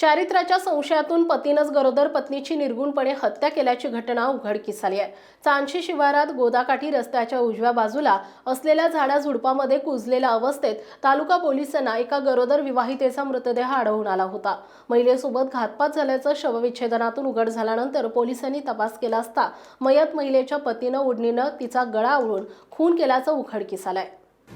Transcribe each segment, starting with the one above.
चारित्र्याच्या संशयातून पतीनंच गरोदर पत्नीची निर्गुणपणे हत्या केल्याची घटना उघडकीस आली आहे. चांदशी शिवारात गोदाकाठी रस्त्याच्या उजव्या बाजूला असलेल्या झाडाझुडपामध्ये कुजलेल्या अवस्थेत तालुका पोलिसांना एका गरोदर विवाहितेचा मृतदेह आढळून आला होता. महिलेसोबत घातपात झाल्याचं शवविच्छेदनातून उघड झाल्यानंतर पोलिसांनी तपास केला असता मयत महिलेच्या पतीनं उडणीनं तिचा गळा आवळून खून केल्याचं उघडकीस आलंय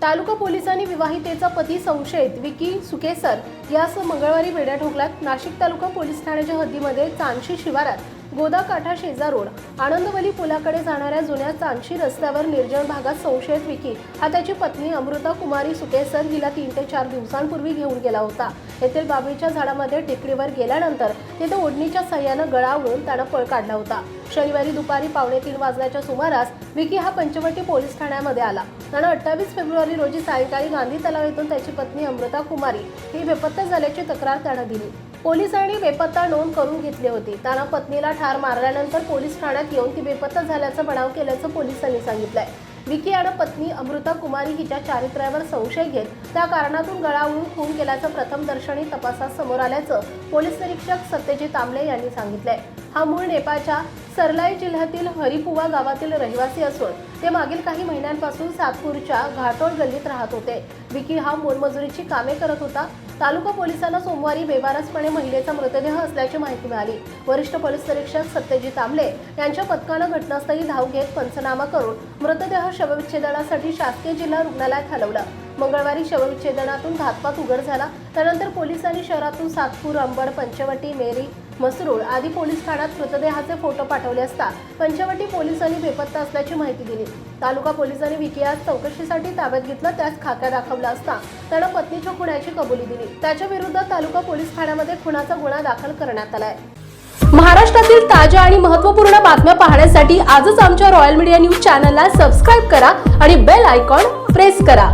तालुका पोलिसांनी विवाहितेचा पती संशयित विकी सुकेसर यास मंगळवारी बेड्या ठोकल्यात. नाशिक तालुका पोलीस ठाण्याच्या हद्दीमध्ये चांदशी शिवारात गोदाकाठा शेजार रोड आनंदवली पुलाकडे जाणाऱ्या जुन्या चांदशी रस्त्यावर निर्जन भागात संशयित विकी हा त्याची पत्नी अमृता कुमारी सुकेसर हिला तीन ते चार दिवसांपूर्वी घेऊन गेला होता. येथील बाबळीच्या झाडामध्ये टेकडीवर गेल्यानंतर तिथे ओढणीच्या सहाय्यानं गळावून त्यानं पळ काढला होता. शनिवारी दुपारी पावणे तीन वाजल्याच्या सुमारास विकी हा पंचवटी पोलीस ठाण्यामध्ये आला. त्यानं अठ्ठावीस फेब्रुवारी रोजी सायंकाळी गांधी तलाव येथून त्याची पत्नी अमृता कुमारी ही बेपत्ता झाल्याची तक्रार त्यानं दिली. पोलिसांनी बेपत्ता नोंद करून घेतली होती. त्यानं पत्नीला ठार मारल्यानंतर पोलीस ठाण्यात येऊन ती बेपत्ता झाल्याचा बनाव केल्याचं पोलिसांनी सांगितलंय. विकी यानं पत्नी अमृता कुमारी हिच्या चारित्र्यावर संशय घेत त्या कारणातून गळावळून खून केल्याचं प्रथम दर्शनी तपासात समोर आल्याचं पोलीस निरीक्षक सत्यजित तांबले यांनी सांगितलंय. हा मूळ नेपाळच्या सरलाई जिल्ह्यातील हरिपुवा गावातील रहिवासी असून ते मागील काही महिन्यांपासून सातपूरच्या घाटोळ गल्लीत राहत होते. विकी हा मोलमजुरीची कामे करत होता. तालुका पोलिसांना सोमवारी बेवारसपणे महिलेचा मृतदेह असल्याची माहिती मिळाली. वरिष्ठ पोलीस निरीक्षक सत्यजित आमले यांच्या पथकानं घटनास्थळी धाव घेत पंचनामा करून मृतदेह शवविच्छेदनासाठी शासकीय जिल्हा रुग्णालयात हलवलं. मंगळवारी शवविच्छेदनातून घातपात उघड झाला. त्यानंतर पोलिसांनी शहरातून सातपूर अंबड पंचवटी मेरी मसरूळ आदी पोलीस ठाण्यात मृतदेहाचे फोटो पाठवले असता पंचवटी पोलिसांनी बेपत्ता असल्याची माहिती दिली. तालुका पोलिसांनी विकी आज चौकशीसाठी ताब्यात घेतलं त्यास खाक्या दाखवला असता त्यानं पत्नीच्या खुण्याची कबुली दिली. त्याच्या विरुद्ध तालुका पोलीस ठाण्यामध्ये खुनाचा गुन्हा दाखल करण्यात आलाय. महाराष्ट्रातील ताज्या आणि महत्त्वपूर्ण बातम्या पाहण्यासाठी आजच आमच्या रॉयल मीडिया न्यूज चॅनलला सबस्क्राईब करा आणि बेल आयकॉन प्रेस करा.